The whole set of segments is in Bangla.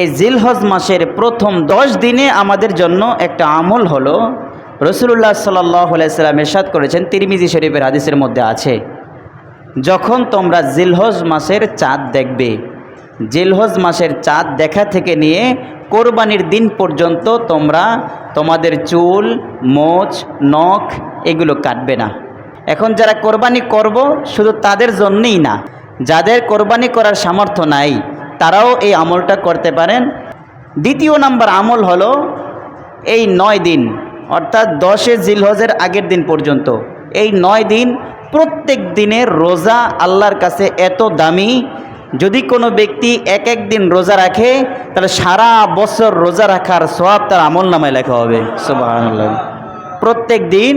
এই জিলহজ মাসের প্রথম দশ দিনে আমাদের জন্য একটা আমল হলো। রসুল্লাহ সাল্লাম এরশাদ করেছেন, তিরমিজি শরীফের হাদিসের মধ্যে আছে, যখন তোমরা জিলহজ মাসের চাঁদ দেখবে, জিলহজ মাসের চাঁদ দেখা থেকে নিয়ে কোরবানির দিন পর্যন্ত তোমরা তোমাদের চুল, মোচ, নখ এগুলো কাটবে না। এখন যারা কোরবানি করব, শুধু তাদের জন্যই না, যাদের কোরবানি করার সামর্থ্য নাই তারাও এই আমলটা করতে পারেন। দ্বিতীয় নাম্বার আমল হলো এই নয় দিন, অর্থাৎ দশে জিলহজের আগের দিন পর্যন্ত। এই নয় দিন প্রত্যেক দিনের রোজা আল্লাহর কাছে এত দামি, যদি কোনো ব্যক্তি এক এক দিন রোজা রাখে, তাহলে সারা বছর রোজা রাখার সব তার আমল নামায় লেখা হবে। প্রত্যেক দিন,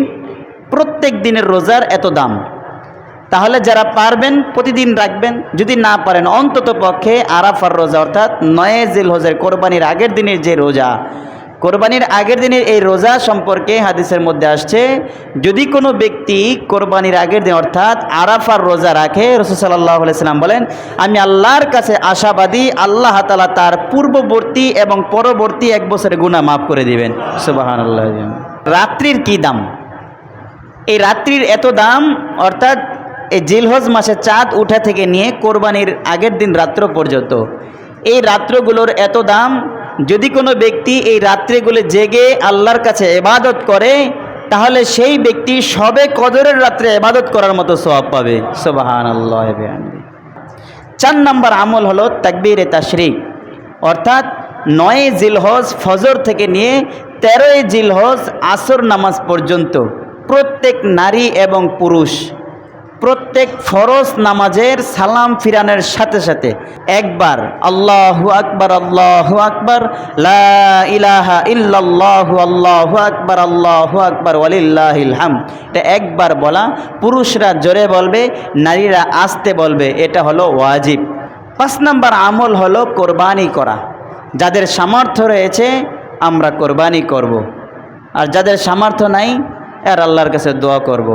প্রত্যেক দিনের রোজার এত দাম। তাহলে যারা পারবেন, প্রতিদিন রাখবেন, যদি না পারেন, অন্তত পক্ষে আরাফার রোজা, অর্থাৎ নয়ে জিল হোজের কোরবানির আগের দিনের যে রোজা, কোরবানির আগের দিনের এই রোজা সম্পর্কে হাদিসের মধ্যে আসছে, যদি কোনো ব্যক্তি কোরবানির আগের দিন, অর্থাৎ আরাফার রোজা রাখে, রসুল সাল্লাহ সাল্লাম বলেন, আমি আল্লাহর কাছে আশাবাদী, আল্লাহ তালা তার পূর্ববর্তী এবং পরবর্তী এক বছরের গুণা মাফ করে দিবেন। সুবাহান রাত্রির কি দাম? এই রাত্রির এত দাম, অর্থাৎ এই জিলহজ মাসে চাঁদ উঠা থেকে নিয়ে কোরবানির আগের দিন রাত্র পর্যন্ত। এই রাত্রগুলোর এত দাম, যদি কোনো ব্যক্তি এই রাত্রিগুলো জেগে আল্লাহর কাছে এবাদত করে, তাহলে সেই ব্যক্তি সবে কদরের রাত্রে এবাদত করার মতো সব পাবে। সোবাহান আল্লাহ চার নম্বর আমল হলো তাকবীর তাশরিক। অর্থাৎ নয় জিলহজ ফজর থেকে নিয়ে তেরোই জিলহজ আসর নামাজ পর্যন্ত প্রত্যেক নারী এবং পুরুষ প্রত্যেক ফরজ নামাজের সালাম ফিরানের সাথে সাথে একবার আল্লাহু আকবার আল্লাহু আকবার ইলাহা ইল্লাল্লাহু, আল্লাহু আকবার আল্লাহু আকবার, ওয়ালিল্লাহিল এটা একবার বলা, পুরুষরা জোরে বলবে, নারীরা আস্তে বলবে, এটা হলো ওয়াজিব পাঁচ নাম্বার আমল হলো কোরবানি করা যাদের সামর্থ্য রয়েছে, আমরা কোরবানি করব। আর যাদের সামর্থ্য নাই আর আল্লাহর কাছে দোয়া করব।